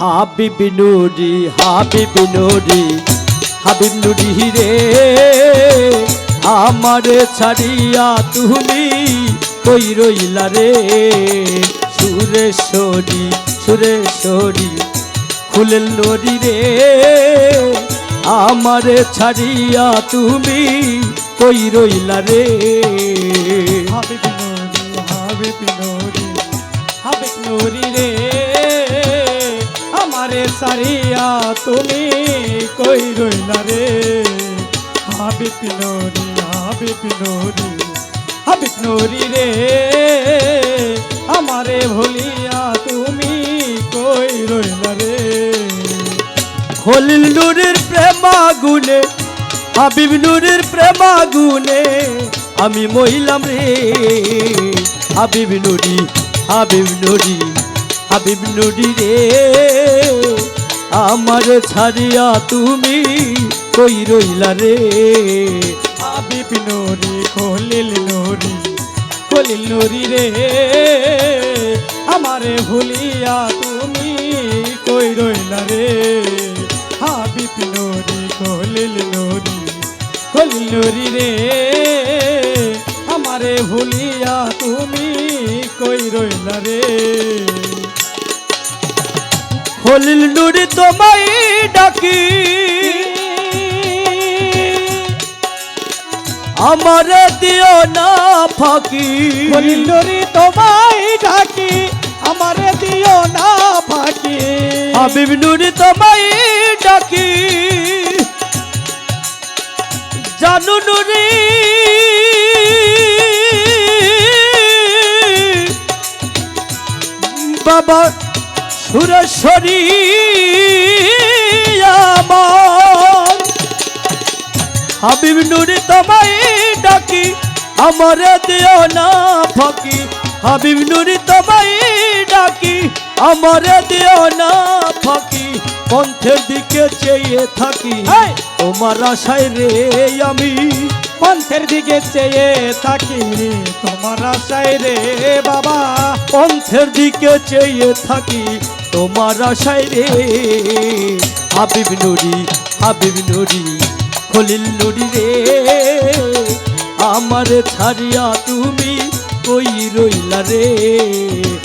হাবিব নুরি হাবিব নুরি হাবিব নুরি রে। আমারে ছাড়িয়া তুমি কই রইলা রে? সুরেশ্বরী সুরেশ্বরী খুলেল নরি রে। আমারে ছাড়িয়া তুমি কই রইলা রে? হাবিব নুরি হাবিব নুরি হাবিব নুরি রে। আমারে সারিয়া, তুমি কই রইলা রে? হাবিব নুরি হাবিব নুরি হাবিব নুরি রে। আমারে ভুলিয়া তুমি কই রইলা রে? খলিল নুরের প্রেমাগুনে হাবিব নুরের প্রেমাগুনে আমি মহিলাম রে। হাবিব নুরি হাবিব নুরি। হাবিব নুরি রে, আমার ছাড়িয়া তুমি কই রইলা রে? হাবিব নুরি, খলিল নুরি খলিল নুরি রে, আমারে ভুলিয়া তুমি কই রইলা রে? হাবিব নুরি, খলিল নুরি খলিল নুরি রে, আমারে ভুলিয়া তুমি কই রইলা রে? খলিল নুরি তোমায় ডাকি। আমার দিও না ফাঁকি। খলিল নুরি তোমায় ডাকি আমার দিও না ফাঁকি। হাবিব নুরি তোমায় ডাকি। জানু নুরি। বাবা সুরেশ্বরী আমার। হাবিব নুরি তোমায় ডাকি আমারে দিও না ফাঁকি। হাবিব নুরি তোমায় ডাকি আমারে দিও না ফাঁকি। পন্থের দিকে চেয়ে থাকি! তোমার আশায় রে আমি। পন্থের দিকে চেয়ে থাকি তোমার আশায় রে বাবা। পন্থের দিকে চেয়ে থাকি তোমার আশায় রে। হাবিব নুরি হাবিব নুরি, খলিল নুরি রে। আমার ছাড়িয়া তুমি কই রইলা রে।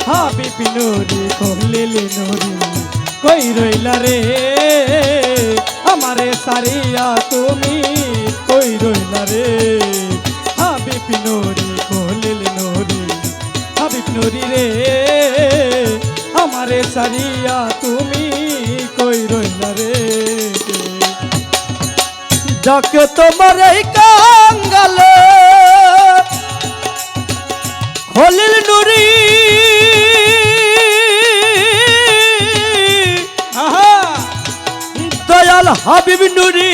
হাবিব নুরি কলিল নুরি, কই রইলা রে? আমারে সারিয়া তুমি কই সারিয়া তুমি কই রইলা রে? ডাকে তোমার এই কাঙ্গালে খলিল নুরি। দয়াল হাবিব নুরি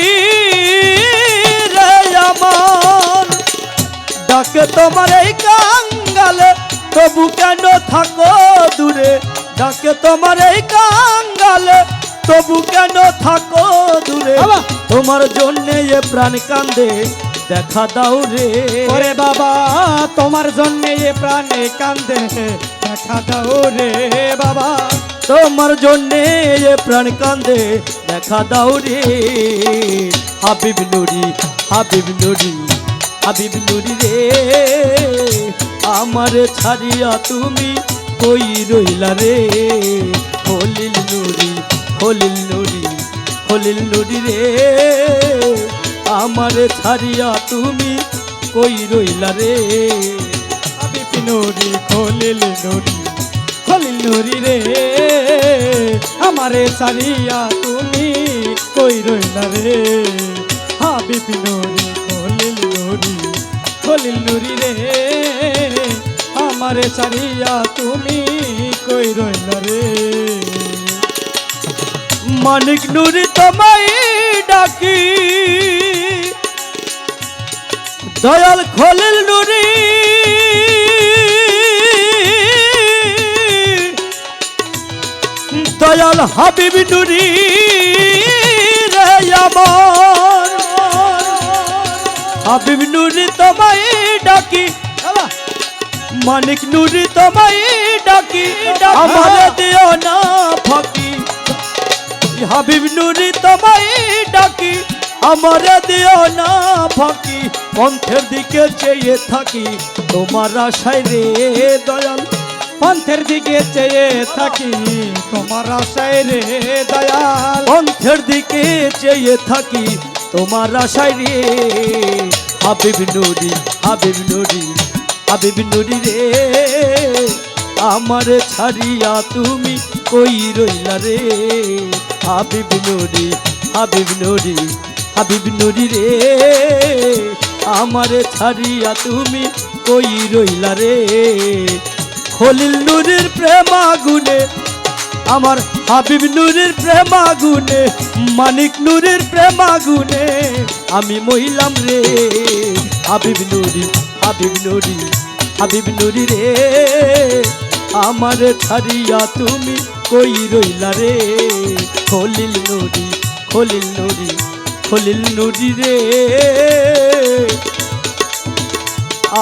রে আমার। ডাকে তোমার এই কাঙ্গালে তবু কেন থাকো দূরে? ডাকে তোমার এই কাঙ্গালে তবু কেন থাকো দূরে? তোমার জন্যে এ প্রাণ কান্দে দেখা দাও রে। ওরে বাবা তোমার জন্যে এ প্রাণে কান্দে দেখা দাও রে বাবা। তোমার জন্যে এ প্রাণ কান্দে দেখা দাও রে। হাবিব নুরি হাবিব নুরি হাবিব নুরি রে। আমার ছাড়িয়া তুমি কই রইলা রে? খলিল নুরি খলিল নুরি খলিল নুরি রে। আমার ছাড়িয়া তুমি কই রইলা রে? হাবিব নুরি, খলিল নুরি খলিল নুরি রে। আমারে সারিয়া তুমি কই রইলা রে? হাবিব নুরি, খলিল নুরি খলিল নুরি রে। আমারে সারিয়া তুমি কই রইলা রে? মানিক নুরি তোমায় ডাকি, দয়াল খলিল নুরি। দয়াল হাবিব নুরি রে আমার। হাবিব নুরি তোমায় ডাকি মানিক নুরি তোমায় ডাকি আমার দিও না ফাঁকি। হাবিব নুরি তোমায় ডাকি, আমারে দিও না ফাঁকি। পন্থের দিকে চেয়ে থাকি, তোমার আশায় রে দয়াল। পন্থের দিকে চেয়ে থাকি, তোমার আশায় রে দয়াল। পন্থের দিকে চেয়ে থাকি, তোমার আশায় রে হাবিব নুরি হাবিব নুরি। হাবিব নুরি রে, আমারে ছাড়িয়া তুমি কই রইলা রে? হাবিব নুরি হাবিব নুরি হাবিব নুরি রে, আমারে ছাড়িয়া তুমি কই রইলা রে? খলিল নুরির প্রেমাগুনে আমার হাবিব নুরের প্রেমাগুনে মানিক নুরের প্রেমাগুনে আমি মহিলাম রে। হাবিব নুরি হাবিব নুরি হাবিব নুরি রে, আমার ছাড়িয়া তুমি কই রইলা রে? খলিল নুরি খলিল নুরি খলিল নুরি রে,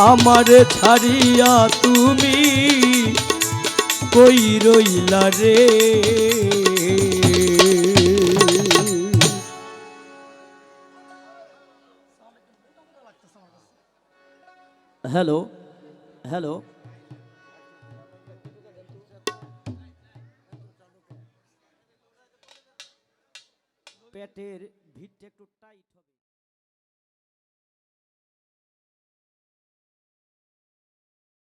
আমার ছাড়িয়া তুমি কই রইলা রে? হ্যালো হ্যালো পেটের ভিড়টা একটু টাইট হবে।